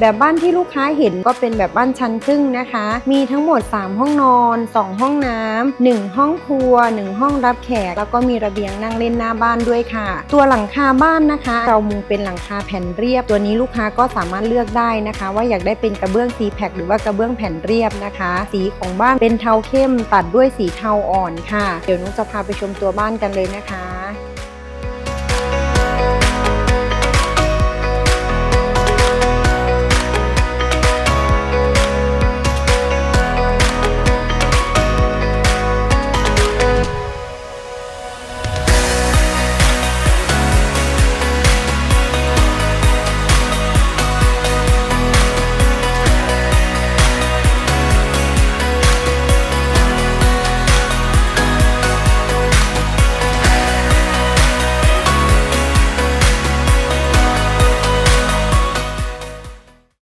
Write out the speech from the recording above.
แบบบ้านที่ลูกค้าเห็นก็เป็นแบบบ้านชั้นครึ่งนะคะ มีทั้งหมด 3 ห้องนอน 2 ห้องน้ำ1ห้องครัว 1 ห้องรับแขก แล้วก็มีระเบียงนั่งเล่นหน้าบ้านด้วยค่ะ ตัวหลังคาบ้านนะคะ เรามุงเป็นหลังคาแผ่นเรียบ ตัวนี้ลูกค้าก็สามารถเลือกได้นะคะ ว่าอยากได้เป็นกระเบื้องซีแพคหรือว่ากระเบื้องแผ่นเรียบนะคะ สีของบ้านเป็นเทาเข้มตัดด้วยสีเทาอ่อนค่ะ เดี๋ยวนุ้งจะพาไปชมตัวบ้านกันเลยนะคะ